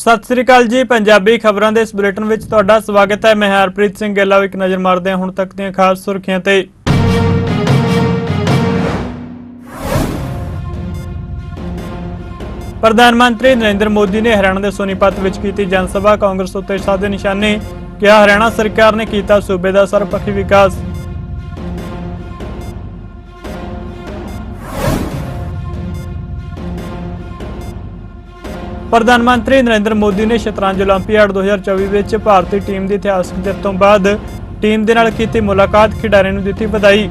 ਸਤਿ ਸ੍ਰੀ ਅਕਾਲ ਜੀ, ਪੰਜਾਬੀ ਖਬਰਾਂ ਦੇ ਇਸ ਬੁਲੇਟਿਨ ਵਿੱਚ ਤੁਹਾਡਾ ਸਵਾਗਤ ਹੈ। ਮੈਂ ਹਰਪ੍ਰੀਤ ਸਿੰਘ ਗਿੱਲਾ ਇੱਕ ਨਜ਼ਰ ਮਾਰਦੇ ਹਾਂ ਹੁਣ ਤੱਕ ਦੀਆਂ ਖਾਸ ਸੁਰਖੀਆਂ ਤੇ। ਪ੍ਰਧਾਨ ਮੰਤਰੀ ਨਰਿੰਦਰ ਮੋਦੀ ਨੇ ਹਰਿਆਣਾ ਦੇ ਸੋਨੀਪਤ ਵਿੱਚ ਕੀਤੀ ਜਨ ਸਭਾ। ਕਾਂਗਰਸ ਉੱਤੇ ਸਾਦੇ ਨਿਸ਼ਾਨੇ ਕਿਹਾ, ਹਰਿਆਣਾ ਸਰਕਾਰ ਨੇ ਕੀਤਾ ਸੂਬੇ ਦਾ ਸਰਬਪੱਖੀ ਵਿਕਾਸ। ਪ੍ਰਧਾਨ ਮੰਤਰੀ ਨਰਿੰਦਰ ਮੋਦੀ ਨੇ ਸ਼ਤਰੰਜ 올림픽 2024 ਵਿੱਚ ਭਾਰਤੀ ਟੀਮ ਦੀ ਇਤਿਹਾਸਕ ਜਿੱਤ ਤੋਂ ਬਾਅਦ ਟੀਮ ਦੇ ਨਾਲ ਕੀਤੀ ਮੁਲਾਕਾਤ ਖਿਡਾਰੀਆਂ ਨੂੰ ਦਿੱਤੀ ਵਧਾਈ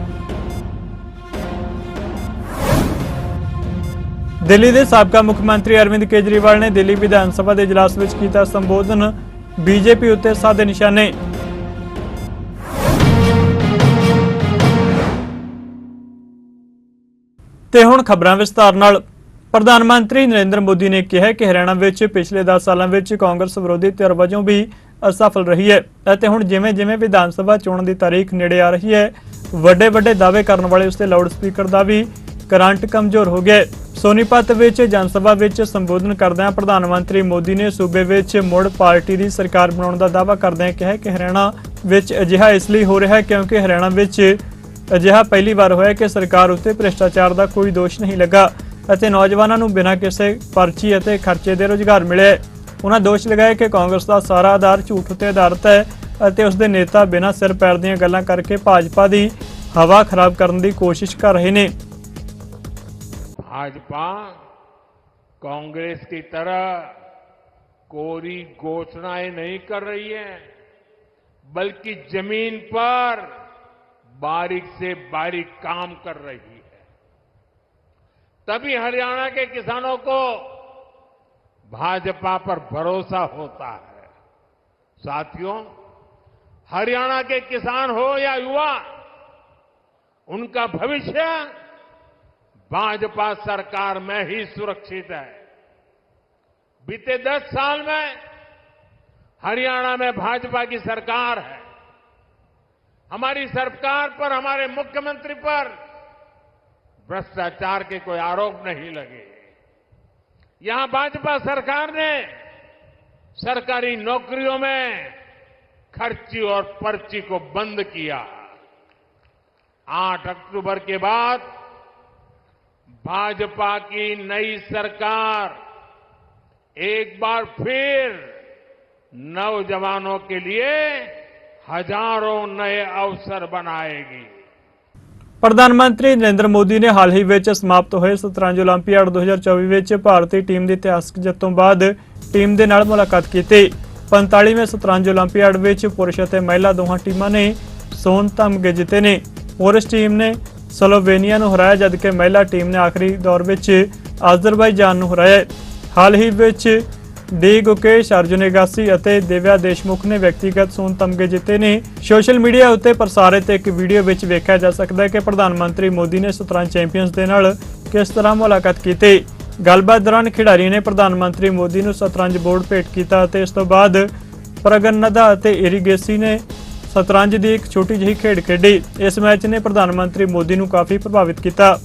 ਦਿੱਲੀ ਦੇ ਸਾਬਕਾ ਮੁੱਖ ਮੰਤਰੀ ਅਰਵਿੰਦ ਕੇਜਰੀਵਾਲ ਨੇ ਦਿੱਲੀ ਵਿਧਾਨ ਸਭਾ ਦੇ ਇਜਲਾਸ ਵਿੱਚ ਕੀਤਾ ਸੰਬੋਧਨ ਬੀਜੇਪੀ ਉੱਤੇ ਸਾਧੇ ਨਿਸ਼ਾਨੇ ਤੇ ਹੁਣ ਖਬਰਾਂ ਵਿਸਤਾਰ ਨਾਲ ਪ੍ਰਧਾਨ ਮੰਤਰੀ ਨਰਿੰਦਰ ਮੋਦੀ ਨੇ ਕਿਹਾ ਕਿ ਹਰਿਆਣਾ ਵਿੱਚ ਪਿਛਲੇ 10 ਸਾਲਾਂ ਵਿੱਚ ਕਾਂਗਰਸ ਵਿਰੋਧੀ ਧਿਰ ਵਜੋਂ ਵੀ ਅਸਫਲ ਰਹੀ ਹੈ ਅਤੇ ਹੁਣ ਜਿਵੇਂ-ਜਿਵੇਂ ਵਿਧਾਨ ਸਭਾ ਚੋਣਾਂ ਦੀ ਤਾਰੀਖ ਨੇੜੇ ਆ ਰਹੀ ਹੈ, ਵੱਡੇ-ਵੱਡੇ ਦਾਅਵੇ ਕਰਨ ਵਾਲੇ ਉਸਦੇ ਲਾਊਡ ਸਪੀਕਰ ਦਾ ਵੀ ਕਰੰਟ ਕਮਜ਼ੋਰ ਹੋ ਗਿਆ ਸੋਨੀਪਤ ਵਿੱਚ ਜਨ ਸਭਾ ਵਿੱਚ ਸੰਬੋਧਨ ਕਰਦਿਆਂ ਪ੍ਰਧਾਨ ਮੰਤਰੀ ਮੋਦੀ ਨੇ ਸੂਬੇ ਵਿੱਚ ਮੁੜ ਪਾਰਟੀ ਦੀ ਸਰਕਾਰ ਬਣਾਉਣ ਦਾ ਦਾਅਵਾ ਕਰਦਿਆਂ ਕਿਹਾ ਕਿ ਹਰਿਆਣਾ ਵਿੱਚ ਅਜਿਹਾ ਇਸ ਲਈ ਹੋ ਰਿਹਾ ਹੈ ਕਿਉਂਕਿ ਹਰਿਆਣਾ ਵਿੱਚ ਅਜਿਹਾ ਪਹਿਲੀ ਵਾਰ ਹੋਇਆ ਕਿ ਸਰਕਾਰ ਉੱਤੇ ਭ੍ਰਿਸ਼ਟਾਚਾਰ ਦਾ ਕੋਈ ਦੋਸ਼ ਨਹੀਂ ਲੱਗਾ। ਅਤੇ ਨੌਜਵਾਨਾਂ ਨੂੰ ਬਿਨਾਂ ਕਿਸੇ ਪਰਚੀ ਅਤੇ ਖਰਚੇ ਦੇ ਰੋਜ਼ਗਾਰ ਮਿਲਿਆ ਹੈ। ਉਹਨਾਂ ਦੋਸ਼ ਲਗਾਇਆ ਕਿ ਕਾਂਗਰਸ ਦਾ ਸਾਰਾ ਆਧਾਰ ਝੂਠ ਉੱਤੇ ਆਧਾਰਿਤ ਹੈ ਅਤੇ ਉਸ ਦੇ ਨੇਤਾ ਬਿਨਾਂ ਸਿਰ ਪੈਰ ਦੀਆਂ ਗੱਲਾਂ ਕਰਕੇ ਭਾਜਪਾ ਦੀ ਹਵਾ ਖਰਾਬ ਕਰਨ ਦੀ ਕੋਸ਼ਿਸ਼ ਕਰ ਰਹੇ ਨੇ भाजपा कांग्रेस की तरह कोरी घोषणाएं नहीं कर रही है बल्कि जमीन पर बारीक से बारीक काम कर रही है तभी हरियाणा के किसानों को भाजपा पर भरोसा होता है। साथियों, हरियाणा के किसान हो या युवा, उनका भविष्य भाजपा सरकार में ही सुरक्षित है। बीते दस साल में हरियाणा में भाजपा की सरकार है। हमारी सरकार पर, हमारे मुख्यमंत्री पर भ्रष्टाचार के कोई आरोप नहीं लगे। यहाँ भाजपा सरकार ने सरकारी नौकरियों में खर्ची और पर्ची को बंद किया। 8 अक्टूबर के बाद भाजपा की नई सरकार एक बार फिर नौजवानों के लिए हज़ारों नए अवसर बनाएगी। ਪ੍ਰਧਾਨ ਮੰਤਰੀ ਨਰਿੰਦਰ ਮੋਦੀ ਨੇ ਹਾਲ ਹੀ ਵਿੱਚ ਸਮਾਪਤ ਹੋਏ ਸ਼ਤਰੰਜ 올림픽 2024 ਵਿੱਚ ਭਾਰਤੀ ਟੀਮ ਦੀ ਇਤਿਹਾਸਕ ਜਿੱਤ ਤੋਂ ਬਾਅਦ ਟੀਮ ਦੇ ਨਾਲ ਮੁਲਾਕਾਤ ਕੀਤੀ 45ਵੇਂ ਸ਼ਤਰੰਜ 올림픽 ਵਿੱਚ ਪੁਰਸ਼ ਅਤੇ ਮਹਿਲਾ ਦੋਹਾਂ ਟੀਮਾਂ ਨੇ ਸੋਨ ਤਮਗੇ ਜਿੱਤੇ ਨੇ ਪੁਰਸ਼ ਟੀਮ ਨੇ ਸਲੋਵੇਨੀਆ ਨੂੰ ਹਰਾਇਆ ਜਦਕਿ ਮਹਿਲਾ ਟੀਮ ਨੇ ਆਖਰੀ ਦੌਰ ਵਿੱਚ ਅਜ਼ਰਬਾਈਜਾਨ ਨੂੰ ਹਰਾਇਆ ਹੈ। ਹਾਲ ਹੀ ਵਿੱਚ ਡੀ ਗੁਕੇਸ਼ ਅਰਜੁਨੇਗਾਸੀ ਅਤੇ ਦਿਵਿਆ ਦੇਸ਼ਮੁਖ ਨੇ ਵਿਅਕਤੀਗਤ ਸੋਨ ਤਮਗੇ ਜਿੱਤੇ ਨੇ। ਸੋਸ਼ਲ ਮੀਡੀਆ ਉੱਤੇ ਪ੍ਰਸਾਰਿਤ ਇੱਕ ਵੀਡੀਓ ਵਿੱਚ ਵੇਖਿਆ ਜਾ ਸਕਦਾ ਹੈ ਕਿ ਪ੍ਰਧਾਨ ਮੰਤਰੀ ਮੋਦੀ ਨੇ ਸ਼ਤਰੰਜ ਚੈਂਪੀਅਨਸ ਦੇ ਨਾਲ ਕਿਸ ਤਰ੍ਹਾਂ ਮੁਲਾਕਾਤ ਕੀਤੀ। ਗੱਲਬਾਤ ਦੌਰਾਨ ਖਿਡਾਰੀ ਨੇ ਪ੍ਰਧਾਨ ਮੰਤਰੀ ਮੋਦੀ ਨੂੰ ਸ਼ਤਰੰਜ ਬੋਰਡ ਭੇਟ ਕੀਤਾ ਅਤੇ ਇਸ ਤੋਂ ਬਾਅਦ ਪ੍ਰਗਨ ਪ੍ਰਗਨਦਾ ਅਤੇ ਇਰੀਗੇਸੀ ਨੇ ਸ਼ਤਰੰਜ ਦੀ ਇੱਕ ਛੋਟੀ ਜਿਹੀ ਖੇਡ ਖੇਡੀ। ਇਸ ਮੈਚ ਨੇ ਪ੍ਰਧਾਨ ਮੰਤਰੀ ਮੋਦੀ ਨੂੰ ਕਾਫੀ ਪ੍ਰਭਾਵਿਤ ਕੀਤਾ।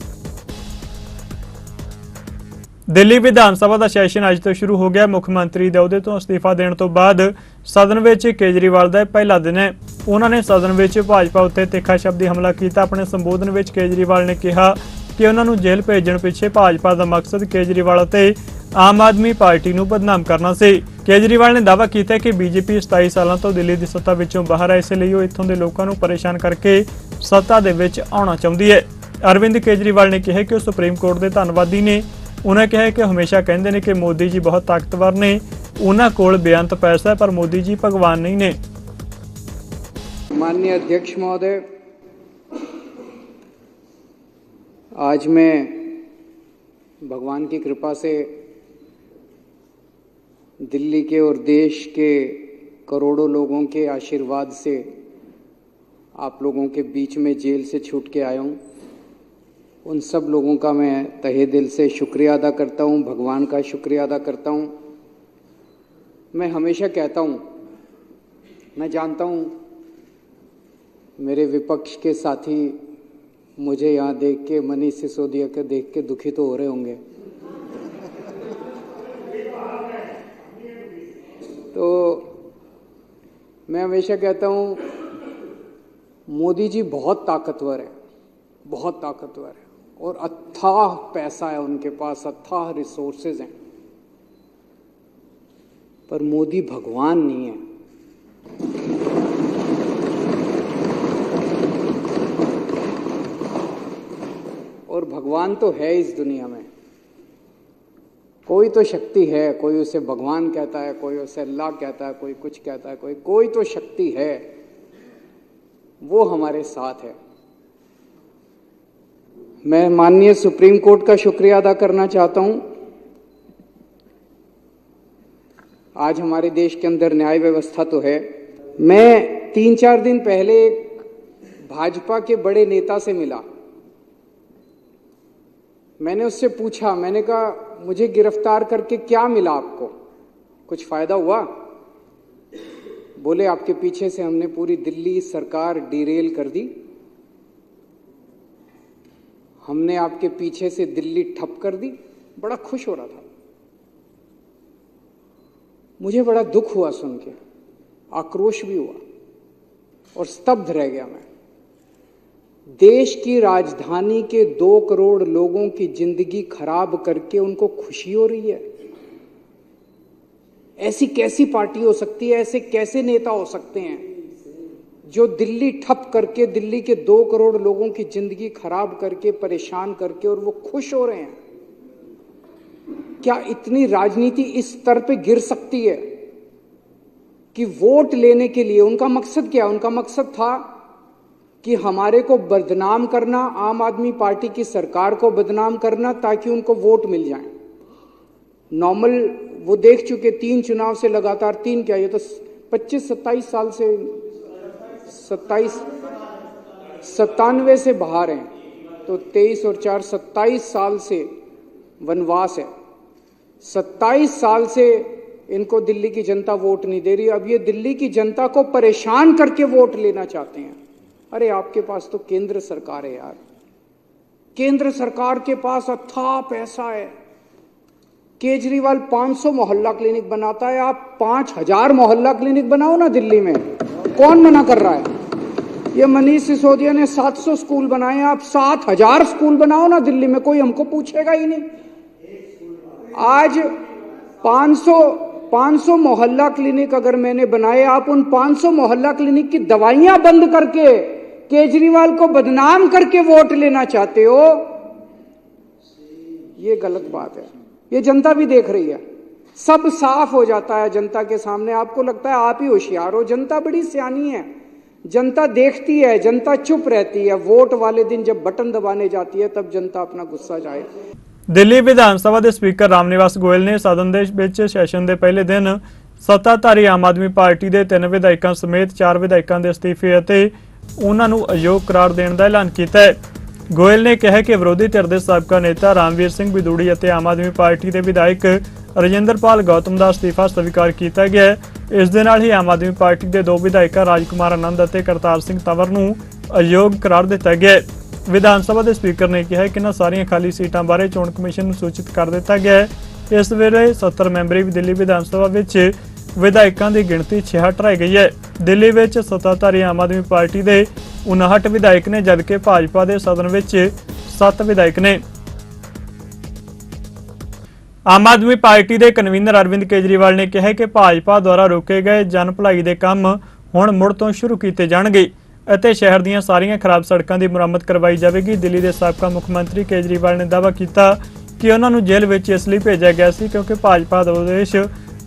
ਦਿੱਲੀ ਵਿਧਾਨ ਸਭਾ ਦਾ ਸੈਸ਼ਨ ਅੱਜ ਤੋਂ ਸ਼ੁਰੂ ਹੋ ਗਿਆ। ਮੁੱਖ ਮੰਤਰੀ ਦੇ ਅਹੁਦੇ ਤੋਂ ਅਸਤੀਫਾ ਦੇਣ ਤੋਂ ਬਾਅਦ ਸਦਨ ਵਿੱਚ ਕੇਜਰੀਵਾਲ ਦਾ ਪਹਿਲਾ ਦਿਨ ਹੈ। ਉਹਨਾਂ ਨੇ ਸਦਨ ਵਿੱਚ ਭਾਜਪਾ ਉੱਤੇ ਤਿੱਖਾ ਸ਼ਬਦੀ ਹਮਲਾ ਕੀਤਾ। ਆਪਣੇ ਸੰਬੋਧਨ ਵਿੱਚ ਕੇਜਰੀਵਾਲ ਨੇ ਕਿਹਾ ਕਿ ਉਹਨਾਂ ਨੂੰ ਜੇਲ੍ਹ ਭੇਜਣ ਪਿੱਛੇ ਭਾਜਪਾ ਦਾ ਮਕਸਦ ਕੇਜਰੀਵਾਲ ਅਤੇ ਆਮ ਆਦਮੀ ਪਾਰਟੀ ਨੂੰ ਬਦਨਾਮ ਕਰਨਾ ਸੀ। ਕੇਜਰੀਵਾਲ ਨੇ ਦਾਅਵਾ ਕੀਤਾ ਕਿ ਬੀਜੇਪੀ 27 ਸਾਲਾਂ ਤੋਂ ਦਿੱਲੀ ਦੀ ਸੱਤਾ ਵਿੱਚੋਂ ਬਾਹਰ ਹੈ ਇਸ ਲਈ ਉਹ ਇੱਥੋਂ ਦੇ ਲੋਕਾਂ ਨੂੰ ਪਰੇਸ਼ਾਨ ਕਰਕੇ ਸੱਤਾ ਦੇ ਵਿੱਚ ਆਉਣਾ ਚਾਹੁੰਦੀ ਹੈ। ਅਰਵਿੰਦ ਕੇਜਰੀਵਾਲ ਨੇ ਕਿਹਾ ਕਿ ਉਹ ਸੁਪਰੀਮ ਕੋਰਟ ਦੇ ਧੰਨਵਾਦੀ ਨੇ। ਉਹਨਾਂ ਕਿਹਾ ਕਿ ਹਮੇਸ਼ਾ ਕਹਿੰਦੇ ਨੇ ਕਿ ਮੋਦੀ ਜੀ ਬਹੁਤ ਤਾਕਤਵਰ ਨੇ ਉਹਨਾਂ ਕੋਲ ਬੇਅੰਤ ਪੈਸਾ ਹੈ ਪਰ ਮੋਦੀ ਜੀ ਭਗਵਾਨ ਨਹੀਂ ਨੇ माननीय अध्यक्ष महोदय आज मैं भगवान की कृपा से दिल्ली के और देश के करोड़ों लोगों के आशीर्वाद से आप लोगों के बीच में जेल से छूट के आया हूँ उन सब लोगों का मैं तहे दिल से शुक्रिया अदा करता हूँ, भगवान का शुक्रिया अदा करता हूँ। मैं हमेशा कहता हूँ, मैं जानता हूँ, मेरे विपक्ष के साथी मुझे यहाँ देख के मनीष सिसोदिया के देख के दुखी तो हो रहे होंगे। तो मैं हमेशा कहता हूँ, मोदी जी बहुत ताकतवर है, बहुत ताकतवर है। और अथाह पैसा है उनके पास, अथाह रिसोर्सेज हैं। पर मोदी भगवान नहीं है। और भगवान तो है इस दुनिया में। कोई तो शक्ति है, कोई उसे भगवान कहता है, कोई उसे अल्लाह कहता है, कोई कुछ कहता है, कोई कोई तो शक्ति है। वो हमारे साथ है। मैं माननीय सुप्रीम कोर्ट का शुक्रिया अदा करना चाहता हूँ। आज हमारे देश के अंदर न्याय व्यवस्था तो है। मैं तीन चार दिन पहले एक भाजपा के बड़े नेता से मिला। मैंने उससे पूछा, मैंने कहा, मुझे गिरफ़्तार करके क्या मिला आपको? कुछ फ़ायदा हुआ? बोले, आपके पीछे से हमने पूरी दिल्ली सरकार डिरेल कर दी। हमने आपके पीछे से दिल्ली ठप कर दी। बड़ा खुश हो रहा था। मुझे बड़ा दुख हुआ सुन के। आक्रोश भी हुआ। और स्तब्ध रह गया मैं। देश की राजधानी के दो करोड़ लोगों की ज़िंदगी खराब करके उनको खुशी हो रही है। ऐसी कैसी पार्टी हो सकती है? ऐसे कैसे नेता हो सकते हैं? जो दिल्ली ठप करके, दिल्ली के दो करोड़ लोगों की ज़िंदगी खराब करके, परेशान करके और वो खुश हो रहे हैं। क्या इतनी राजनीति इस स्तर पे गिर सकती है कि वोट लेने के लिए? उनका मकसद क्या उनका मकसद था कि हमारे को बदनाम करना, आम आदमी पार्टी की सरकार को बदनाम करना ताकि उनको वोट मिल जाए। नॉर्मल, वो देख चुके, तीन चुनाव से लगातार तीन, क्या ये तो 25 27 साल से 27 सत्तानवे से बाहर हैं तो 23 और 4 27 साल से वनवास है। 27 साल से इनको दिल्ली की जनता वोट नहीं दे रही। अब ये दिल्ली की जनता को परेशान करके वोट लेना चाहते हैं। अरे, आपके पास तो केंद्र सरकार है यार। केंद्र सरकार के पास अथाह पैसा है। केजरीवाल 500 मोहल्ला क्लिनिक बनाता है। आप 5000 मोहल्ला क्लिनिक बनाओ ना दिल्ली में। कौन मना कर रहा है? ये मनीष सिसोदिया ने 700 स्कूल बनाए, आप 7000 स्कूल बनाओ ना दिल्ली में, कोई हमको पूछेगा ही नहीं। आज 500 500 मोहल्ला क्लिनिक अगर मैंने बनाए, आप उन 500 मोहल्ला क्लिनिक की दवाइयाँ बंद करके, केजरीवाल को बदनाम करके वोट लेना चाहते हो? ये गलत बात है। ये जनता भी देख रही है। सब साफ हो जाता है जनता के सामने आपको लगता है आप ही होशियार हो जनता बड़ी सियानी है जनता देखती है जनता चुप रहती है वोट वाले दिन जब बटन दबाने जाती है तब जनता अपना गुस्सा जाए ਦਿੱਲੀ ਵਿਧਾਨ ਸਭਾ ਦੇ ਸਪੀਕਰ ਰਾਮਨਿਵਾਸ ਗੋਇਲ ਨੇ ਸਦਨ ਦੇ ਵਿੱਚ ਸੈਸ਼ਨ ਦੇ ਪਹਿਲੇ ਦਿਨ ਸੱਤਾਧਾਰੀ ਆਮ ਆਦਮੀ ਪਾਰਟੀ ਦੇ ਤਿੰਨ ਵਿਧਾਇਕਾਂ ਸਮੇਤ ਚਾਰ ਵਿਧਾਇਕਾਂ ਦੇ ਅਸਤੀਫੇ ਅਤੇ ਉਹਨਾਂ ਨੂੰ ਅਯੋਗ ਕਰਾਰ ਦੇਣ ਦਾ ਐਲਾਨ ਕੀਤਾ ਹੈ ਗੋਇਲ ਨੇ ਕਿਹਾ ਕਿ ਵਿਰੋਧੀ ਧਿਰ ਦੇ ਸਾਬਕਾ ਨੇਤਾ ਰਾਮਵੀਰ ਸਿੰਘ ਬਿਦੂੜੀ ਅਤੇ ਆਮ ਆਦਮੀ ਪਾਰਟੀ ਦੇ ਵਿਧਾਇਕ ਰਜਿੰਦਰਪਾਲ ਗੌਤਮ ਦਾ ਅਸਤੀਫਾ ਸਵੀਕਾਰ ਕੀਤਾ ਗਿਆ ਹੈ। ਇਸ ਦੇ ਨਾਲ ਹੀ ਆਮ ਆਦਮੀ ਪਾਰਟੀ ਦੇ ਦੋ ਵਿਧਾਇਕਾਂ ਰਾਜਕੁਮਾਰ ਆਨੰਦ ਅਤੇ ਕਰਤਾਰ ਸਿੰਘ ਤਵਰ ਨੂੰ ਅਯੋਗ ਕਰਾਰ ਦਿੱਤਾ ਗਿਆ ਹੈ। ਵਿਧਾਨ ਸਭਾ ਦੇ ਸਪੀਕਰ ਨੇ ਕਿਹਾ ਕਿ ਇਹਨਾਂ ਸਾਰੀਆਂ ਖਾਲੀ ਸੀਟਾਂ ਬਾਰੇ ਚੋਣ ਕਮਿਸ਼ਨ ਨੂੰ ਸੂਚਿਤ ਕਰ ਦਿੱਤਾ ਗਿਆ ਹੈ। ਇਸ ਵੇਲੇ 70 ਮੈਂਬਰੀ ਦਿੱਲੀ ਵਿਧਾਨ ਸਭਾ ਵਿੱਚ ਵਿਧਾਇਕਾਂ ਦੀ ਗਿਣਤੀ 66 ਰਹਿ ਗਈ ਹੈ। ਦਿੱਲੀ ਵਿੱਚ ਸੱਤਾਧਾਰੀ ਆਮ ਆਦਮੀ ਪਾਰਟੀ ਦੇ 59 ਵਿਧਾਇਕ ਨੇ, ਜਦਕਿ ਭਾਜਪਾ ਦੇ ਸਦਨ ਵਿੱਚ 7 ਵਿਧਾਇਕ ਨੇ। ਆਮ ਆਦਮੀ ਪਾਰਟੀ ਦੇ ਕਨਵੀਨਰ ਅਰਵਿੰਦ ਕੇਜਰੀਵਾਲ ਨੇ ਕਿਹਾ ਕਿ ਭਾਜਪਾ ਦੁਆਰਾ ਰੋਕੇ ਗਏ ਜਨ ਭਲਾਈ ਦੇ ਕੰਮ ਹੁਣ ਮੁੜ ਤੋਂ ਸ਼ੁਰੂ ਕੀਤੇ ਜਾਣਗੇ ਅਤੇ ਸ਼ਹਿਰ ਦੀਆਂ ਸਾਰੀਆਂ ਖਰਾਬ ਸੜਕਾਂ ਦੀ ਮੁਰੰਮਤ ਕਰਵਾਈ ਜਾਵੇਗੀ। ਦਿੱਲੀ ਦੇ ਸਾਬਕਾ ਮੁੱਖ ਮੰਤਰੀ ਕੇਜਰੀਵਾਲ ਨੇ ਦਾਅਵਾ ਕੀਤਾ ਕਿ ਉਹਨਾਂ ਨੂੰ ਜੇਲ੍ਹ ਵਿੱਚ ਇਸ ਲਈ ਭੇਜਿਆ ਗਿਆ ਸੀ ਕਿਉਂਕਿ ਭਾਜਪਾ ਦਾ ਉਦੇਸ਼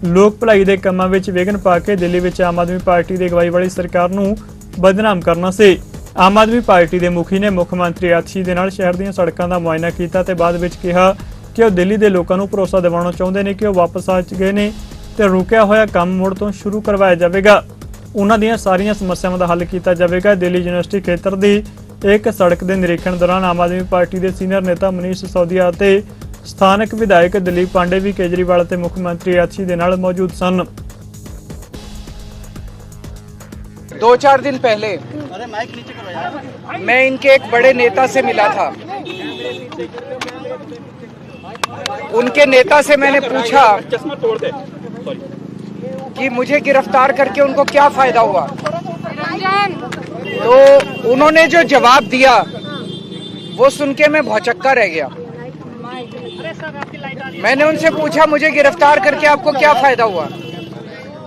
ਲੋਕ ਭਲਾਈ ਦੇ ਕੰਮਾਂ ਵਿੱਚ ਵਿਘਨ ਪਾ ਕੇ ਦਿੱਲੀ ਵਿੱਚ ਆਮ ਆਦਮੀ ਪਾਰਟੀ ਦੀ ਅਗਵਾਈ ਵਾਲੀ ਸਰਕਾਰ ਨੂੰ ਬਦਨਾਮ ਕਰਨਾ ਸੀ। ਆਮ ਆਦਮੀ ਪਾਰਟੀ ਦੇ ਮੁਖੀ ਨੇ ਮੁੱਖ ਮੰਤਰੀ ਆਤਸ਼ੀ ਦੇ ਨਾਲ ਸ਼ਹਿਰ ਦੀਆਂ ਸੜਕਾਂ ਦਾ ਮੁਆਇਨਾ ਕੀਤਾ ਤੇ ਬਾਅਦ ਵਿੱਚ ਕਿਹਾ ਕਿ ਉਹ ਦਿੱਲੀ ਦੇ ਲੋਕਾਂ ਨੂੰ ਭਰੋਸਾ ਦਿਵਾਉਣਾ ਚਾਹੁੰਦੇ ਨੇ ਕਿ ਉਹ ਵਾਪਸ ਆ ਗਏ ਨੇ ਤੇ ਰੁਕਿਆ ਹੋਇਆ ਕੰਮ ਮੁੜ ਤੋਂ ਸ਼ੁਰੂ ਕਰਵਾਇਆ ਜਾਵੇਗਾ ਉਹਨਾਂ ਦੀਆਂ ਸਾਰੀਆਂ ਸਮੱਸਿਆਵਾਂ ਦਾ ਹੱਲ ਕੀਤਾ ਜਾਵੇਗਾ ਦਿੱਲੀ ਯੂਨੀਵਰਸਿਟੀ ਖੇਤਰ ਦੀ ਇੱਕ ਸੜਕ ਦੇ ਨਿਰੀਖਣ ਦੌਰਾਨ ਆਮ ਆਦਮੀ ਪਾਰਟੀ ਦੇ ਸੀਨੀਅਰ ਨੇਤਾ ਮਨੀਸ਼ ਸਿਸੋਦੀਆ ਅਤੇ ਸਥਾਨਕ ਵਿਧਾਇਕ ਦਲੀਪ ਪਾਂਡੇ ਵੀ ਕੇਜਰੀਵਾਲ ਅਤੇ ਮੁੱਖ ਮੰਤਰੀ ਆਤਸ਼ੀ ਦੇ ਨਾਲ ਮੌਜੂਦ ਸਨ दो चार दिन पहले मैं इनके एक बड़े नेता से मिला था उनके नेता से मैंने पूछा कि मुझे गिरफ़्तार करके उनको क्या फ़ायदा हुआ? तो उन्होंने जो जवाब दिया वो सुन के मैं भौचक्का रह गया। मैंने उनसे पूछा मुझे गिरफ़्तार करके आपको क्या फ़ायदा हुआ?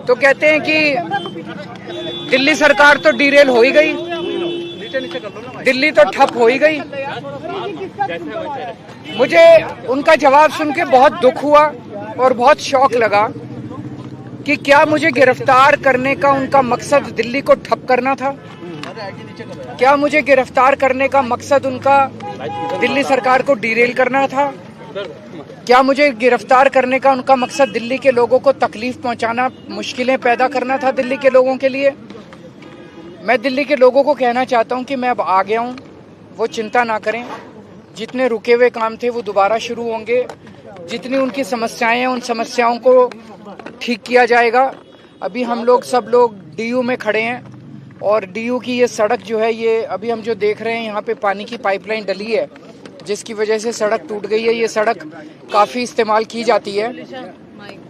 तो कहते हैं कि दिल्ली सरकार तो डीरेल हो ही गई। दिल्ली तो ठप हो ही गई। मुझे उनका जवाब सुन के बहुत दुख हुआ और बहुत शौक लगा कि क्या मुझे गिरफ़्तार करने का उनका मकसद दिल्ली को ठप करना था? क्या मुझे गिरफ़्तार करने का मकसद उनका दिल्ली सरकार को डीरेल करना था? क्या मुझे गिरफ़्तार करने का उनका मकसद दिल्ली के लोगों को तकलीफ़ पहुंचाना मुश्किलें पैदा करना था दिल्ली के लोगों के लिए? मैं दिल्ली के लोगों को कहना चाहता हूँ कि मैं अब आ गया हूँ वो चिंता ना करें। जितने रुके हुए काम थे, वो दोबारा शुरू होंगे। जितनी उनकी समस्याएँ हैं, उन समस्याओं को ठीक किया जाएगा। अभी हम लोग, सब लोग डीयू में खड़े हैं और डीयू की ये सड़क जो है, ये अभी हम जो देख रहे हैं, यहाँ पे पानी की पाइपलाइन डली है, जिसकी वजह से सड़क टूट गई है। ये सड़क काफ़ी इस्तेमाल की जाती है।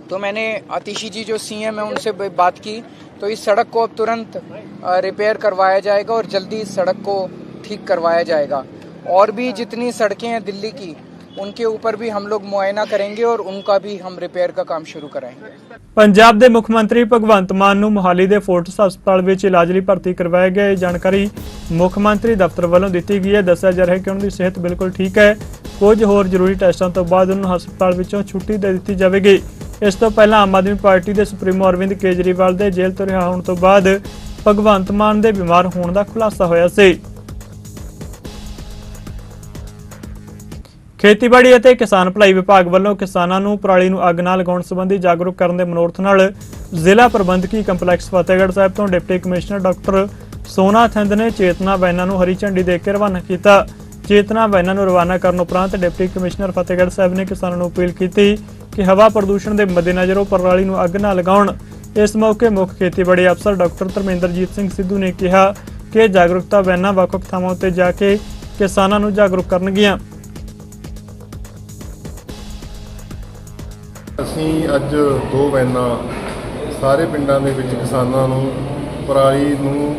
तो मैंने आतिशी जी जो सी एम है, उनसे बात की। तो इस सड़क को अब तुरंत अ, रिपेयर करवाया जाएगा और जल्दी इस सड़क को ठीक करवाया जाएगा और भी जितनी सड़कें हैं दिल्ली की उनके ऊपर भी हम लोग मुआयना करेंगे और उनका भी हम रिपेयर का काम शुरू कराएंगे ਪੰਜਾਬ ਦੇ ਮੁੱਖ ਮੰਤਰੀ ਭਗਵੰਤ ਮਾਨ ਨੂੰ ਮੋਹਾਲੀ ਦੇ ਫੋਰਟਿਸ ਹਸਪਤਾਲ ਵਿੱਚ ਇਲਾਜ ਲਈ ਭਰਤੀ ਕਰਵਾਇਆ ਗਿਆ ਇਹ ਜਾਣਕਾਰੀ ਮੁੱਖ ਮੰਤਰੀ ਦਫ਼ਤਰ ਵੱਲੋਂ ਦਿੱਤੀ ਗਈ ਹੈ ਦੱਸਿਆ ਜਾ ਰਿਹਾ ਹੈ ਕਿ ਉਹਨਾਂ ਦੀ ਸਿਹਤ ਬਿਲਕੁਲ ਠੀਕ ਹੈ ਕੁਝ ਹੋਰ ਜ਼ਰੂਰੀ ਟੈਸਟਾਂ ਤੋਂ ਬਾਅਦ ਉਹਨਾਂ ਨੂੰ ਹਸਪਤਾਲ ਵਿੱਚੋਂ ਛੁੱਟੀ ਦੇ ਦਿੱਤੀ ਜਾਵੇਗੀ ਇਸ ਤੋਂ ਪਹਿਲਾਂ ਆਮ ਆਦਮੀ ਪਾਰਟੀ ਦੇ ਸੁਪਰੀਮੋ ਅਰਵਿੰਦ ਕੇਜਰੀਵਾਲ ਦੇ ਜੇਲ੍ਹ ਤੋਂ ਰਿਹਾ ਹੋਣ ਤੋਂ ਬਾਅਦ ਭਗਵੰਤ ਮਾਨ ਦੇ ਬਿਮਾਰ ਹੋਣ ਦਾ ਖੁਲਾਸਾ ਹੋਇਆ ਸੀ। ਖੇਤੀਬਾੜੀ ਅਤੇ ਕਿਸਾਨ ਭਲਾਈ ਵਿਭਾਗ ਵੱਲੋਂ ਕਿਸਾਨਾਂ ਨੂੰ ਪਰਾਲੀ ਨੂੰ ਅੱਗ ਨਾ ਲਗਾਉਣ ਸੰਬੰਧੀ ਜਾਗਰੂਕ ਕਰਨ ਦੇ ਮਨੋਰਥ ਨਾਲ ਜ਼ਿਲ੍ਹਾ ਪ੍ਰਬੰਧਕੀ ਕੰਪਲੈਕਸ ਫਤਿਹਗੜ੍ਹ ਸਾਹਿਬ ਤੋਂ ਡਿਪਟੀ ਕਮਿਸ਼ਨਰ ਡਾਕਟਰ ਸੋਨਾ ਥੰਦ ਨੇ ਚੇਤਨਾ ਵੈਨਾਂ ਨੂੰ ਹਰੀ ਝੰਡੀ ਦੇ ਕੇ ਰਵਾਨਾ ਕੀਤਾ। ਚੇਤਨਾ ਵੈਨਾਂ ਨੂੰ ਰਵਾਨਾ ਕਰਨ ਉਪਰੰਤ ਡਿਪਟੀ ਕਮਿਸ਼ਨਰ ਫਤਿਹਗੜ੍ਹ ਸਾਹਿਬ ਨੇ ਕਿਸਾਨਾਂ ਨੂੰ ਅਪੀਲ ਕੀਤੀ ਕਿ ਹਵਾ ਪ੍ਰਦੂਸ਼ਣ ਦੇ ਮੱਦੇਨਜ਼ਰ ਉਹ ਪਰਾਲੀ ਨੂੰ ਅੱਗ ਨਾ ਲਗਾਉਣ। ਇਸ ਮੌਕੇ ਮੁੱਖ ਖੇਤੀਬਾੜੀ ਅਫਸਰ ਡਾਕਟਰ ਧਰਮਿੰਦਰਜੀਤ ਸਿੰਘ ਸਿੱਧੂ ਨੇ ਕਿਹਾ ਕਿ ਜਾਗਰੂਕਤਾ ਵੈਨਾਂ ਵੱਖ-ਵੱਖ ਥਾਵਾਂ ਉੱਤੇ ਜਾ ਕੇ ਕਿਸਾਨਾਂ ਨੂੰ ਜਾਗਰੂਕ ਕਰਨਗੀਆਂ। ਅਸੀਂ ਅੱਜ ਦੋ ਵੈਨਾਂ ਸਾਰੇ ਪਿੰਡਾਂ ਦੇ ਵਿੱਚ ਕਿਸਾਨਾਂ ਨੂੰ ਪਰਾਲੀ ਨੂੰ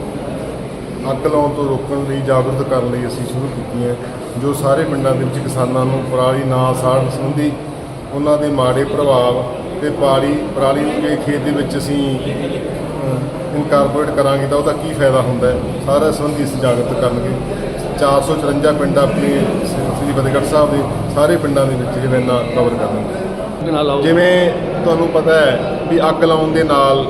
ਅੱਗ ਲਾਉਣ ਤੋਂ ਰੋਕਣ ਲਈ ਜਾਗਰੂਕ ਕਰਨ ਲਈ ਅਸੀਂ ਸ਼ੁਰੂ ਕੀਤੀ ਹੈ ਜੋ ਸਾਰੇ ਪਿੰਡਾਂ ਦੇ ਵਿੱਚ ਕਿਸਾਨਾਂ ਨੂੰ ਪਰਾਲੀ ਨਾ ਸਾੜਨ ਸੰਬੰਧੀ ਉਹਨਾਂ ਦੇ ਮਾੜੇ ਪ੍ਰਭਾਵ ਤੇ ਪਾਲੀ ਪਰਾਲੀ ਨੂੰ ਜੇ ਖੇਤ ਦੇ ਵਿੱਚ ਅਸੀਂ ਇਨਕਾਰਪੋਰੇਟ ਕਰਾਂਗੇ ਤਾਂ ਉਹਦਾ ਕੀ ਫਾਇਦਾ ਹੁੰਦਾ ਸਾਰਾ ਸੰਬੰਧੀ ਅਸੀਂ ਜਾਗਰੂਕ ਕਰਨਗੇ। 454 ਪਿੰਡ ਆਪਣੇ ਸ੍ਰੀ ਫਤਿਹਗੜ੍ਹ ਸਾਹਿਬ ਦੇ ਸਾਰੇ ਪਿੰਡਾਂ ਦੇ ਵਿੱਚ ਇਹ ਵੈਨਾਂ ਕਵਰ ਕਰਨਗੇ। ਜਿਵੇਂ ਤੁਹਾਨੂੰ ਪਤਾ ਹੈ ਵੀ ਅੱਗ ਲਾਉਣ ਦੇ ਨਾਲ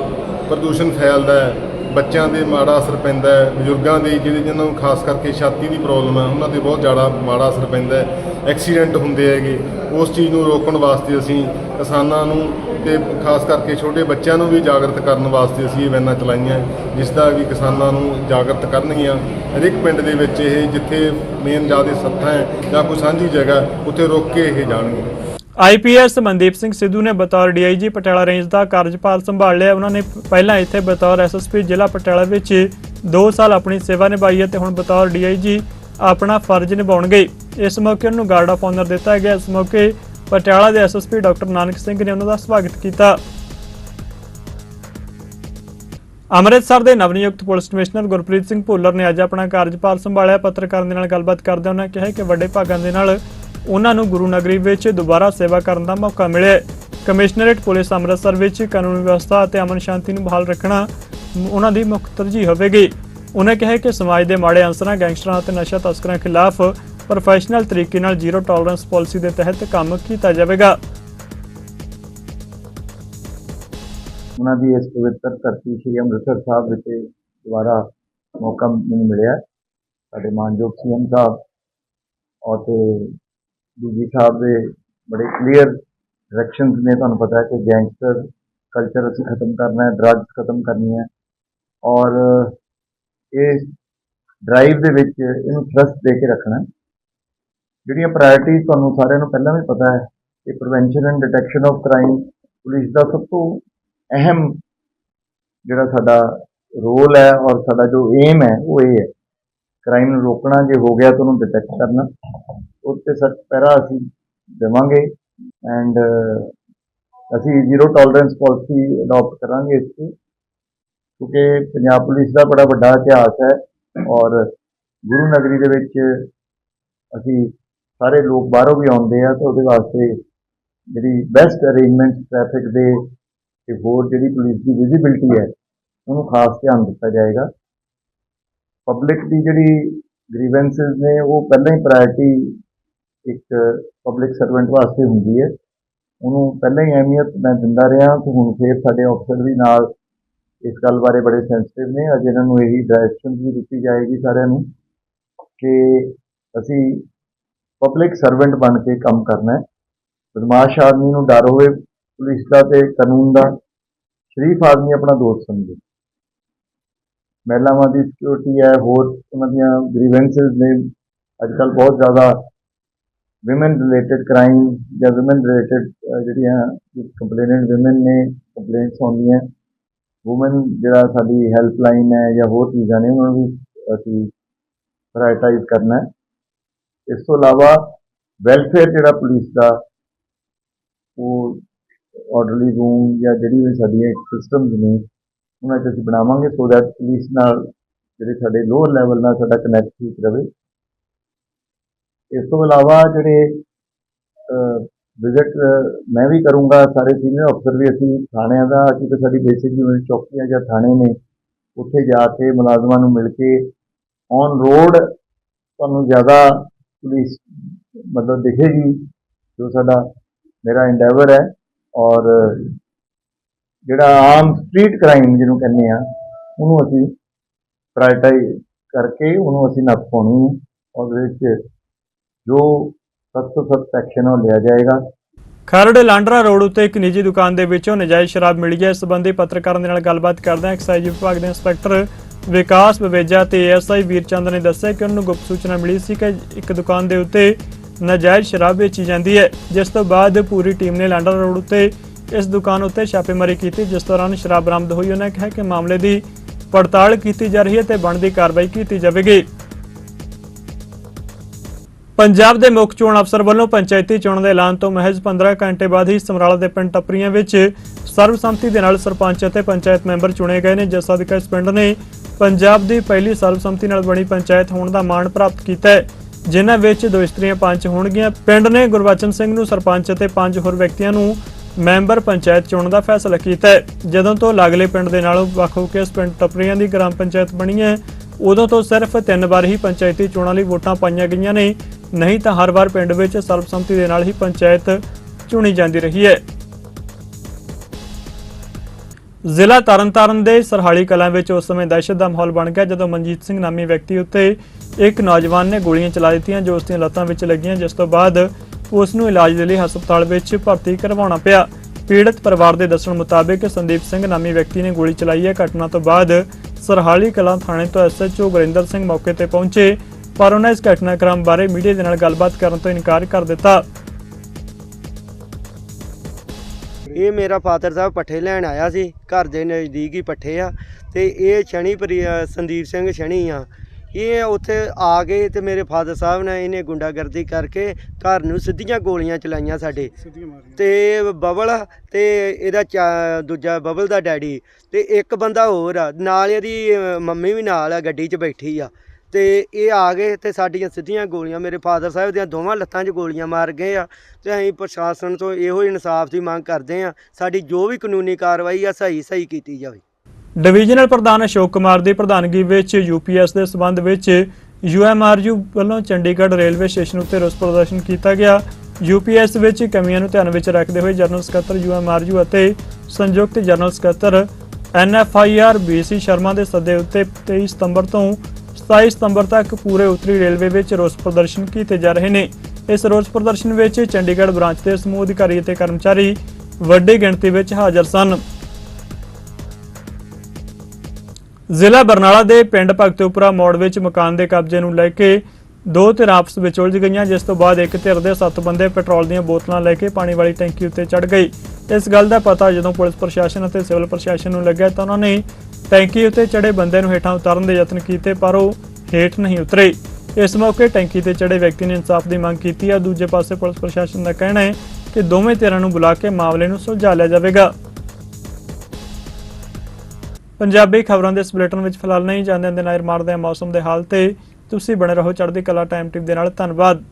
ਪ੍ਰਦੂਸ਼ਣ ਫੈਲਦਾ ਹੈ ਬੱਚਿਆਂ ਦੇ ਮਾੜਾ ਅਸਰ ਪੈਂਦਾ ਹੈ, ਬਜ਼ੁਰਗਾਂ ਦੇ, ਜਿਹੜੇ ਜਿਹਨਾਂ ਨੂੰ ਖਾਸ ਕਰਕੇ ਛਾਤੀ ਦੀ ਪ੍ਰੋਬਲਮ ਹੈ, ਉਹਨਾਂ ਤੇ ਬਹੁਤ ਜ਼ਿਆਦਾ ਮਾੜਾ ਅਸਰ ਪੈਂਦਾ ਹੈ ਐਕਸੀਡੈਂਟ ਹੁੰਦੇ ਹੈਗੇ। ਉਸ ਚੀਜ਼ ਨੂੰ ਰੋਕਣ ਵਾਸਤੇ ਅਸੀਂ ਕਿਸਾਨਾਂ ਨੂੰ ਤੇ ਖਾਸ ਕਰਕੇ ਛੋਟੇ ਬੱਚਿਆਂ ਨੂੰ ਵੀ ਜਾਗਰਤ ਕਰਨ ਵਾਸਤੇ ਅਸੀਂ ਇਹ ਵੈਨਾਂ ਚਲਾਈਆਂ ਜਿਸ ਦਾ ਵੀ ਕਿਸਾਨਾਂ ਨੂੰ ਜਾਗਰਤ ਕਰਨਗੀਆਂ। ਹਰੇਕ ਪਿੰਡ ਦੇ ਵਿੱਚ ਇਹ ਜਿੱਥੇ ਮੇਨ ਜ਼ਿਆਦਾ ਸੱਥਾਂ ਹੈ ਜਾਂ ਕੋਈ ਸਾਂਝੀ ਜਗ੍ਹਾ, ਉੱਥੇ ਰੋਕ ਕੇ ਇਹ ਜਾਣਗੇ। ਆਈਪੀਐਸ ਮਨਦੀਪ ਸਿੰਘ ਸਿੱਧੂ ਨੇ ਬਤੌਰ ਡੀਆਈਜੀ ਪਟਿਆਲਾ ਰੇਂਜ ਦਾ ਕਾਰਜਭਾਰ ਸੰਭਾਲ ਲਿਆ। ਉਹਨਾਂ ਨੇ ਪਹਿਲਾਂ ਇੱਥੇ ਬਤੌਰ ਐਸਐਸਪੀ ਜ਼ਿਲ੍ਹਾ ਪਟਿਆਲਾ ਵਿੱਚ 2 ਸਾਲ ਆਪਣੀ ਸੇਵਾ ਨਿਭਾਈ ਹੈ ਤੇ ਹੁਣ ਬਤੌਰ ਡੀਆਈਜੀ ਆਪਣਾ ਫਰਜ਼ ਨਿਭਾਉਣਗੇ ਇਸ ਮੌਕੇ ਉਹਨਾਂ ਨੂੰ ਗਾਰਡ ਆਫ ਆਨਰ ਦਿੱਤਾ ਗਿਆ। ਇਸ ਮੌਕੇ ਪਟਿਆਲਾ ਦੇ ਐਸਐਸਪੀ ਡਾਕਟਰ ਨਾਨਕ ਸਿੰਘ ਨੇ ਉਹਨਾਂ ਦਾ ਸਵਾਗਤ ਕੀਤਾ। ਅੰਮ੍ਰਿਤਸਰ ਦੇ ਨਵਨਿਯੁਕਤ ਪੁਲਿਸ ਕਮਿਸ਼ਨਰ ਗੁਰਪ੍ਰੀਤ ਸਿੰਘ ਭੁੱਲਰ ਨੇ ਅੱਜ ਆਪਣਾ ਕਾਰਜਪਾਲ ਸੰਭਾਲਿਆ। ਪੱਤਰਕਾਰਾਂ ਦੇ ਨਾਲ ਗੱਲਬਾਤ ਕਰਦਿਆਂ ਉਹਨਾਂ ਕਿਹਾ ਕਿ ਵੱਡੇ ਭਾਗਾਂ ਦੇ ਨਾਲ ਉਹਨਾਂ ਨੂੰ ਗੁਰੂ ਨਗਰੀ ਵਿੱਚ ਦੁਬਾਰਾ ਸੇਵਾ ਕਰਨ ਦਾ ਮੌਕਾ ਮਿਲਿਆ। ਹੈ। ਕਮਿਸ਼ਨਰੇਟ ਪੁਲਿਸ ਅੰਮ੍ਰਿਤਸਰ ਵਿੱਚ ਕਾਨੂੰਨ ਵਿਵਸਥਾ ਅਤੇ ਅਮਨ ਸ਼ਾਂਤੀ ਨੂੰ ਬਹਾਲ ਰੱਖਣਾ ਉਹਨਾਂ ਦੀ ਮੁੱਖ ਤਰਜੀਹ ਹੋਵੇਗੀ। ਉਹਨਾਂ ਕਿਹਾ ਕਿ ਸਮਾਜ ਦੇ ਮਾੜੇ ਅੰਸਰਾਂ, ਗੈਂਗਸਟਰਾਂ ਅਤੇ ਨਸ਼ਾ ਤਸਕਰਾਂ ਖਿਲਾਫ ਪ੍ਰੋਫੈਸ਼ਨਲ ਤਰੀਕੇ ਨਾਲ ਜ਼ੀਰੋ ਟੋਲਰੈਂਸ ਪਾਲਿਸੀ ਦੇ ਤਹਿਤ ਕੰਮ ਕੀਤਾ ਜਾਵੇਗਾ। ਉਹਨਾਂ ਦੀ ਇਸ ਪਵਿੱਤਰ ਧਰਤੀ ਸ੍ਰੀ ਅੰਮ੍ਰਿਤਸਰ ਸਾਹਿਬ ਵਿਖੇ ਦੁਬਾਰਾ ਮੌਕਾ ਮੈਨੂੰ ਮਿਲਿਆ। ਸਾਡੇ ਮਾਨਯੋਗ ਸੀਐਮ ਸਾਹਿਬ ਔਰ ਤੇ ਡੀਜੀ ਸਾਹਿਬ ਦੇ ਬੜੇ ਕਲੀਅਰ ਡਾਇਰੈਕਸ਼ਨਸ ਨੇ ਤੁਹਾਨੂੰ ਪਤਾ ਹੈ ਕਿ ਗੈਂਗਸਟਰ ਕਲਚਰ ਅਸੀਂ ਖਤਮ ਕਰਨਾ ਹੈ ਡਰੱਗਸ ਖਤਮ ਕਰਨੀ ਹੈ ਔਰ ਇਹ ਡਰਾਈਵ ਦੇ ਵਿੱਚ ਇਹਨੂੰ ਥਰਸਟ ਦੇ ਕੇ ਰੱਖਣਾ ਜਿਹੜੀਆਂ ਪ੍ਰਾਇੋਰਟੀਜ਼ ਤੁਹਾਨੂੰ ਸਾਰਿਆਂ ਨੂੰ ਪਹਿਲਾਂ ਵੀ ਪਤਾ ਹੈ ਕਿ prevention and detection of crime police ਦਾ ਸਭ ਤੋਂ ਅਹਿਮ ਜਿਹੜਾ ਸਾਡਾ ਰੋਲ ਹੈ ਔਰ ਸਾਡਾ ਜੋ ਏਮ ਹੈ, ਉਹ ਇਹ ਹੈ। ਕ੍ਰਾਈਮ ਨੂੰ ਰੋਕਣਾ, ਜੇ ਹੋ ਗਿਆ ਤਾਂ ਉਹਨੂੰ ਡਿਟੈਕਟ ਕਰਨਾ। ਉਸ ਤੇ ਸਖਤ ਪਹਿਰਾ ਅਸੀਂ ਦੇਵਾਂਗੇ ਐਂਡ ਅਸੀਂ ਜ਼ੀਰੋ ਟੋਲਰੈਂਸ ਪਾਲਿਸੀ ਅਡਾਪਟ ਕਰਾਂਗੇ ਇਸ ਤੇ, ਕਿਉਂਕਿ ਪੰਜਾਬ ਪੁਲਿਸ ਦਾ ਬੜਾ ਵੱਡਾ ਇਤਿਹਾਸ ਹੈ ਔਰ ਗੁਰੂ ਨਗਰੀ ਦੇ ਵਿੱਚ ਅਸੀਂ ਸਾਰੇ ਲੋਕ ਬਾਹਰੋਂ ਵੀ ਆਉਂਦੇ ਆ ਤੇ ਉਹਦੇ ਵਾਸਤੇ ਜਿਹੜੀ ਬੈਸਟ ਅਰੇਂਜਮੈਂਟ ਟ੍ਰੈਫਿਕ ਦੇ ਤੇ ਹੋਰ ਜਿਹੜੀ ਪੁਲਿਸ ਦੀ ਵਿਜ਼ਿਬਿਲਟੀ ਹੈ, ਉਹਨੂੰ ਖਾਸ ਧਿਆਨ ਦਿੱਤਾ ਜਾਏਗਾ। ਪਬਲਿਕ ਦੀ ਜਿਹੜੀ ਗ੍ਰੀਵੈਂਸਸ ਨੇ, ਉਹ ਪਹਿਲਾਂ ਹੀ ਪ੍ਰਾਇੋਰਟੀ ਇੱਕ ਪਬਲਿਕ ਸਰਵੈਂਟ ਵਾਸਤੇ ਹੁੰਦੀ ਹੈ। ਉਹਨੂੰ ਪਹਿਲਾਂ ਹੀ ਅਹਿਮੀਅਤ ਮੈਂ ਦਿੰਦਾ ਰਿਹਾ ਤੇ ਹੁਣ ਫੇਰ ਸਾਡੇ ਅਫਸਰ ਵੀ ਨਾਲ ਇਸ ਗੱਲ ਬਾਰੇ ਬੜੇ ਸੈਂਸਿਟਿਵ ਨੇ। ਅੱਜ ਇਹਨਾਂ ਨੂੰ ਇਹੀ ਡਾਇਰੈਕਸ਼ਨ ਵੀ ਦਿੱਤੀ ਜਾਏਗੀ ਸਾਰਿਆਂ ਨੂੰ ਕਿ ਅਸੀਂ ਪਬਲਿਕ ਸਰਵੈਂਟ ਬਣ ਕੇ ਕੰਮ ਕਰਨਾ ਹੈ। ਬਦਮਾਸ਼ ਆਦਮੀ ਨੂੰ ਡਰ ਹੋਵੇ ਪੁਲਿਸ ਦਾ ਤੇ ਕਾਨੂੰਨ ਦਾ, ਸ਼ਰੀਫ ਆਦਮੀ ਆਪਣਾ ਦੋਸਤ ਸਮਝੇ। ਮਹਿਲਾਵਾਂ ਦੀ ਸਿਕਿਉਰਿਟੀ ਹੈ, ਹੋਰ ਉਹਨਾਂ ਦੀਆਂ ਗ੍ਰੀਵੈਂਸਸ ਨੇ। ਅੱਜ ਕੱਲ੍ਹ ਬਹੁਤ ਜ਼ਿਆਦਾ ਵਿਮਨ ਰਿਲੇਟਡ ਕ੍ਰਾਈਮ ਜਾਂ ਵਿਮਨ ਰਿਲੇਟਡ ਜਿਹੜੀਆਂ ਕੰਪਲੇਨੈਂਟ ਵਿਮਨ ਨੇ ਕੰਪਲੇਂਟਸ ਆਉਂਦੀਆਂ ਵੂਮਨ ਜਿਹੜਾ ਸਾਡੀ ਹੈਲਪਲਾਈਨ ਹੈ ਜਾਂ ਹੋਰ ਚੀਜ਼ਾਂ ਨੇ, ਉਹਨਾਂ ਨੂੰ ਵੀ ਅਸੀਂ ਪ੍ਰਾਇੋਰਟਾਈਜ਼ ਕਰਨਾ ਹੈ। ਇਸ ਤੋਂ ਇਲਾਵਾ ਵੈਲਫੇਅਰ ਜਿਹੜਾ ਪੁਲਿਸ ਦਾ, ਉਹ ਆਰਡਰਲੀ ਰੂਮ ਜਾਂ ਜਿਹੜੀ ਵੀ ਸਾਡੀਆਂ ਸਿਸਟਮਸ ਨੇ, ਉਹਨਾਂ 'ਚ ਅਸੀਂ ਬਣਾਵਾਂਗੇ ਸੋ ਦੈਟ ਪੁਲਿਸ ਨਾਲ ਜਿਹੜੇ ਸਾਡੇ ਲੋਅਰ ਲੈਵਲ ਨਾਲ ਸਾਡਾ ਕਨੈਕਟ ਠੀਕ ਰਵੇ ਇਸ ਤੋਂ ਇਲਾਵਾ ਜਿਹੜੇ ਵਿਜ਼ਿਟ ਮੈਂ ਵੀ ਕਰੂੰਗਾ, ਸਾਰੇ ਸੀਨੀਅਰ ਅਫਸਰ ਵੀ ਅਸੀਂ ਥਾਣਿਆਂ ਦਾ ਕਿਉਂਕਿ ਸਾਡੀ ਬੇਸਿਕ ਯੂਨਿਟ ਚੌਕੀਆਂ ਜਾਂ ਥਾਣੇ ਨੇ, ਉੱਥੇ ਜਾ ਕੇ ਮੁਲਾਜ਼ਮਾਂ ਨੂੰ ਮਿਲ ਕੇ ਔਨ ਰੋਡ ਤੁਹਾਨੂੰ ਜ਼ਿਆਦਾ ਪੁਲਿਸ ਮਤਲਬ ਦਿਖੇਗੀ, ਜੋ ਸਾਡਾ ਮੇਰਾ ਇੰਡੈਵਰ ਹੈ ਔਰ ਜਿਹੜਾ ਆਮ ਸਟਰੀਟ ਕ੍ਰਾਈਮ ਜਿਹਨੂੰ ਕਹਿੰਦੇ ਆ ਉਹਨੂੰ ਅਸੀਂ ਪ੍ਰਾਇੋਰਟਾਈਜ਼ ਕਰਕੇ ਉਹਨੂੰ ਅਸੀਂ ਨੱਥ ਪਾਉਣੀ ਹੈ, ਉਹਦੇ ਵਿੱਚ ਜੋ ਸਖਤ ਤੋਂ ਸਖਤ ਐਕਸ਼ਨ ਉਹ ਲਿਆ ਜਾਏਗਾ। ਖਰੜ ਲਾਂਡਰਾ ਰੋਡ ਉੱਤੇ ਇੱਕ ਨਿੱਜੀ ਦੁਕਾਨ ਦੇ ਵਿੱਚੋਂ ਨਜਾਇਜ਼ ਸ਼ਰਾਬ ਮਿਲੀ ਹੈ। ਇਸ ਸੰਬੰਧੀ ਪੱਤਰਕਾਰਾਂ ਦੇ ਨਾਲ ਗੱਲਬਾਤ ਕਰਦਿਆਂ ਐਕਸਾਈਜ਼ ਵਿਭਾਗ ਦੇ ਇੰਸਪੈਕਟਰ ਵਿਕਾਸ ਬਵੇਜਾ ਤੇ ਐਸਆਈ ਵੀਰਚੰਦ ਨੇ ਦੱਸਿਆ ਕਿ ਉਹਨਾਂ ਨੂੰ ਗੁਪਤ ਸੂਚਨਾ ਮਿਲੀ ਸੀ ਕਿ ਇੱਕ ਦੁਕਾਨ ਦੇ ਉੱਤੇ ਨਜਾਇਜ਼ ਸ਼ਰਾਬ ਵੇਚੀ ਜਾਂਦੀ ਹੈ। ਜਿਸ ਤੋਂ ਬਾਅਦ ਪੂਰੀ ਟੀਮ ਨੇ ਲਾਂਡਰਾ ਰੋਡ ਉੱਤੇ ਇਸ ਦੁਕਾਨ ਉੱਤੇ ਛਾਪੇਮਾਰੀ ਕੀਤੀ, ਜਿਸ ਦੌਰਾਨ ਸ਼ਰਾਬ ਬਰਾਮਦ ਹੋਈ। ਉਹਨਾਂ ਕਿਹਾ ਕਿ ਮਾਮਲੇ ਦੀ ਪੜਤਾਲ ਕੀਤੀ ਜਾ ਰਹੀ ਹੈ ਤੇ ਬਣਦੀ ਕਾਰਵਾਈ ਕੀਤੀ ਜਾਵੇਗੀ। ਪੰਜਾਬ ਦੇ ਮੁੱਖ ਚੋਣ ਅਫਸਰ ਵੱਲੋਂ ਪੰਚਾਇਤੀ ਚੋਣ ਦੇ ਐਲਾਨ ਤੋਂ ਮਹਿਜ਼ 15 ਘੰਟੇ ਬਾਅਦ ਹੀ ਸਮਰਾਲਾ ਦੇ ਪਿੰਡ ਟੱਪਰੀਆਂ ਵਿੱਚ ਸਰਬਸੰਮਤੀ ਦੇ ਨਾਲ ਸਰਪੰਚ ਅਤੇ ਪੰਚਾਇਤ ਮੈਂਬਰ ਚੁਣੇ ਗਏ ਨੇ, ਜਿਸ ਸਦਕਾ ਇਸ ਪਿੰਡ ਨੇ ਪੰਜਾਬ ਦੀ ਪਹਿਲੀ ਸਰਬਸੰਮਤੀ ਨਾਲ ਬਣੀ ਪੰਚਾਇਤ ਹੋਣ ਦਾ ਮਾਣ ਪ੍ਰਾਪਤ ਕੀਤਾ ਹੈ, ਜਿਨ੍ਹਾਂ ਵਿੱਚ ਦੋ ਇਸਤਰੀਆਂ ਪੰਚ ਹੋਣਗੀਆਂ। ਪਿੰਡ ਨੇ ਗੁਰਬਚਨ ਸਿੰਘ ਨੂੰ ਸਰਪੰਚ ਅਤੇ ਪੰਜ ਹੋਰ ਵਿਅਕਤੀਆਂ ਨੂੰ ਮੈਂਬਰ ਪੰਚਾਇਤ ਚੁਣਨ ਦਾ ਫੈਸਲਾ ਕੀਤਾ ਹੈ। ਜਦੋਂ ਤੋਂ ਲਾਗਲੇ ਪਿੰਡ ਦੇ ਨਾਲੋਂ ਵੱਖ ਹੋ ਕੇ ਇਸ ਪਿੰਡ ਟੱਪਰੀਆਂ ਦੀ ਗ੍ਰਾਮ ਪੰਚਾਇਤ ਬਣੀ ਹੈ, ਉਦੋਂ ਤੋਂ ਸਿਰਫ ਤਿੰਨ ਵਾਰ ਹੀ ਪੰਚਾਇਤੀ ਚੋਣਾਂ ਲਈ ਵੋਟਾਂ ਪਾਈਆਂ ਗਈਆਂ ਨੇ। ਨਹੀਂ ਤਾਂ ਹਰ ਵਾਰ ਪਿੰਡ ਵਿੱਚ ਸਰਬਸੰਮਤੀ ਦੇ ਨਾਲ ਹੀ ਪੰਚਾਇਤ ਚੁਣੀ ਜਾਂਦੀ ਰਹੀ ਹੈ। ਜ਼ਿਲ੍ਹਾ ਤਰਨਤਾਰਨ ਦੇ ਸਰਹਾਲੀ ਕਲਾਂ ਵਿੱਚ ਉਸ ਸਮੇਂ ਦਹਿਸ਼ਤ ਦਾ ਮਾਹੌਲ ਬਣ ਗਿਆ ਜਦੋਂ ਮਨਜੀਤ ਸਿੰਘ ਨਾਮੀ ਵਿਅਕਤੀ ਉੱਤੇ ਇੱਕ ਨੌਜਵਾਨ ਨੇ ਗੋਲੀਆਂ ਚਲਾ ਦਿੱਤੀਆਂ ਜੋ ਉਸ ਦੀਆਂ ਲੱਤਾਂ ਵਿੱਚ ਲੱਗੀਆਂ, ਜਿਸ ਤੋਂ ਬਾਅਦ ਉਸ ਨੂੰ ਇਲਾਜ ਦੇ ਲਈ ਹਸਪਤਾਲ ਵਿੱਚ ਭਰਤੀ ਕਰਵਾਉਣਾ ਪਿਆ। ਪੀੜਤ ਪਰਿਵਾਰ ਦੇ ਦੱਸਣ ਮੁਤਾਬਕ ਸੰਦੀਪ ਸਿੰਘ ਨਾਮੀ ਵਿਅਕਤੀ ਨੇ ਗੋਲੀ ਚਲਾਈ ਹੈ। ਘਟਨਾ ਤੋਂ ਬਾਅਦ ਸਰਹਾਲੀ ਕਲਾਂ ਥਾਣੇ ਤੋਂ ਐਸਐਚਓ ਗੁਰਿੰਦਰ ਸਿੰਘ ਮੌਕੇ ਤੇ ਪਹੁੰਚੇ। ਪਰ ਉਹਨਾਂ ਇਸ ਘਟਨਾਕ੍ਰਮ ਬਾਰੇ ਮੀਡੀਆ ਦੇ ਨਾਲ ਗੱਲਬਾਤ ਕਰਨ ਤੋਂ ਇਨਕਾਰ ਕਰ ਦਿੱਤਾ। ਇਹ ਮੇਰਾ ਫਾਦਰ ਸਾਹਿਬ ਪੱਠੇ ਲੈਣ ਆਇਆ ਸੀ ਘਰ ਦੇ ਨਜ਼ਦੀਕ ਹੀ ਪੱਠੇ ਆ ਤੇ ਇਹ ਪ੍ਰਿ- ਸੰਦੀਪ ਸਿੰਘ ਸ਼ਨੀ ਆ। ਇਹ ਉੱਥੇ ਆ ਗਏ ਤੇ ਮੇਰੇ ਫਾਦਰ ਸਾਹਿਬ ਨੇ ਇਹਨੇ ਗੁੰਡਾਗਰਦੀ ਕਰਕੇ ਘਰ ਨੂੰ ਸਿੱਧੀਆਂ ਗੋਲੀਆਂ ਚਲਾਈਆਂ ਸਾਡੇ। ਤੇ ਬਬਲ ਤੇ ਇਹਦਾ ਚਾ- ਦੂਜਾ ਬਬਲ ਦਾ ਡੈਡੀ ਤੇ ਇੱਕ ਬੰਦਾ ਹੋਰ ਆ ਨਾਲ ਇਹਦੀ ਮੰਮੀ ਵੀ ਨਾਲ ਆ ਗੱਡੀ 'ਚ ਬੈਠੀ ਆ। ਤੇ ਇਹ ਆ ਗਏ ਤੇ ਸਾਡੀਆਂ ਸਿੱਧੀਆਂ ਗੋਲੀਆਂ, ਮੇਰੇ ਫਾਦਰ ਸਾਹਿਬ ਦੀਆਂ ਦੋਵਾਂ ਲੱਤਾਂ 'ਚ ਗੋਲੀਆਂ ਮਾਰ ਗਏ ਆ ਤੇ ਅਸੀਂ ਪ੍ਰਸ਼ਾਸਨ ਤੋਂ ਇਹੋ ਇਨਸਾਫ ਦੀ ਮੰਗ ਕਰਦੇ ਆ ਸਾਡੀ ਜੋ ਵੀ ਕਾਨੂੰਨੀ ਕਾਰਵਾਈ ਆ, ਸਹੀ ਸਹੀ ਕੀਤੀ ਜਾਵੇ। ਡਿਵੀਜ਼ਨਲ ਪ੍ਰਧਾਨ ਅਸ਼ੋਕ ਕੁਮਾਰ ਦੀ ਪ੍ਰਧਾਨਗੀ ਵਿੱਚ ਯੂਪੀਐਸ ਦੇ ਸਬੰਧ ਵਿੱਚ ਯੂਐਮਆਰਯੂ ਵੱਲੋਂ ਚੰਡੀਗੜ੍ਹ ਰੇਲਵੇ ਸਟੇਸ਼ਨ ਉੱਤੇ ਰੋਸ ਪ੍ਰਦਰਸ਼ਨ ਕੀਤਾ ਗਿਆ। ਯੂਪੀਐਸ ਵਿੱਚ ਕਮੀਆਂ ਨੂੰ ਧਿਆਨ ਵਿੱਚ ਰੱਖਦੇ ਹੋਏ ਜਨਰਲ ਸਕੱਤਰ ਯੂਐਮਆਰਯੂ ਅਤੇ ਸੰਯੁਕਤ ਜਨਰਲ ਸਕੱਤਰ ਐਨਐਫਆਈਆਰ ਬੀਸੀ ਸ਼ਰਮਾ ਦੇ ਸੱਦੇ ਉੱਤੇ 23 ਸਤੰਬਰ ਤੋਂ 27 ਸਤੰਬਰ ਤੱਕ ਪੂਰੇ ਉੱਤਰੀ ਰੇਲਵੇ ਵਿੱਚ ਰੋਸ ਪ੍ਰਦਰਸ਼ਨ ਕੀਤੇ ਜਾ ਰਹੇ ਨੇ। ਇਸ ਰੋਸ ਪ੍ਰਦਰਸ਼ਨ ਵਿੱਚ ਚੰਡੀਗੜ੍ਹ ਬ੍ਰਾਂਚ ਦੇ ਸਮੂਹ ਅਧਿਕਾਰੀ ਅਤੇ ਕਰਮਚਾਰੀ ਵੱਡੀ ਗਿਣਤੀ ਵਿੱਚ ਹਾਜ਼ਰ ਸਨ। ਜ਼ਿਲ੍ਹਾ ਬਰਨਾਲਾ ਦੇ ਪਿੰਡ ਭਗਤੂਪੁਰਾ ਮੋੜ ਵਿੱਚ ਮਕਾਨ ਦੇ ਕਬਜ਼ੇ ਨੂੰ ਲੈ ਕੇ ਦੋ ਧਿਰਾਂ ਆਪਸ ਵਿੱਚ ਉਲਝ ਗਈਆਂ, ਜਿਸ ਤੋਂ ਬਾਅਦ ਇੱਕ ਧਿਰ ਦੇ ਸੱਤ ਬੰਦੇ ਪੈਟਰੋਲ ਦੀਆਂ ਬੋਤਲਾਂ ਲੈ ਕੇ ਪਾਣੀ ਵਾਲੀ ਟੈਂਕੀ ਉੱਤੇ ਚੜ੍ਹ ਗਏ। ਇਸ ਗੱਲ ਦਾ ਪਤਾ ਜਦੋਂ ਪੁਲਿਸ ਪ੍ਰਸ਼ਾਸਨ ਅਤੇ ਸਿਵਲ ਪ੍ਰਸ਼ਾਸਨ ਨੂੰ ਲੱਗਿਆ ਤਾਂ ਉਹਨਾਂ ਨੇ ਟੈਂਕੀ ਉੱਤੇ ਚੜੇ ਬੰਦੇ ਨੂੰ ਹੇਠਾਂ ਉਤਾਰਨ ਦੇ ਯਤਨ ਕੀਤੇ, ਪਰ ਉਹ ਹੇਠ ਨਹੀਂ ਉਤਰੇ। ਇਸ ਮੌਕੇ ਟੈਂਕੀ ਤੇ ਚੜੇ ਵਿਅਕਤੀ ਨੇ ਇਨਸਾਫ ਦੀ ਮੰਗ ਕੀਤੀ ਹੈ। ਦੂਜੇ ਪਾਸੇ ਪੁਲਿਸ ਪ੍ਰਸ਼ਾਸਨ ਦਾ ਕਹਿਣਾ ਹੈ ਕਿ ਦੋਵੇਂ ਧਿਰਾਂ ਨੂੰ ਬੁਲਾ ਕੇ ਮਾਮਲੇ ਨੂੰ ਸੁਲਝਾ ਲਿਆ ਜਾਵੇਗਾ। ਪੰਜਾਬੀ ਖਬਰਾਂ ਦੇ ਇਸ ਬੁਲੇਟਿਨ ਵਿੱਚ ਫਿਲਹਾਲ ਨਹੀਂ ਜਾਂਦੇ ਦੇ ਨਾਇਰ ਮਾਰਦੇ ਹਾਂ ਮੌਸਮ ਦੇ ਹਾਲ ਤੇ ਤੁਸੀਂ ਬਣੇ ਰਹੋ ਚੜ੍ਹਦੀ ਕਲਾ ਟਾਈਮ ਟਿਪ ਦੇ ਨਾਲ। ਧੰਨਵਾਦ।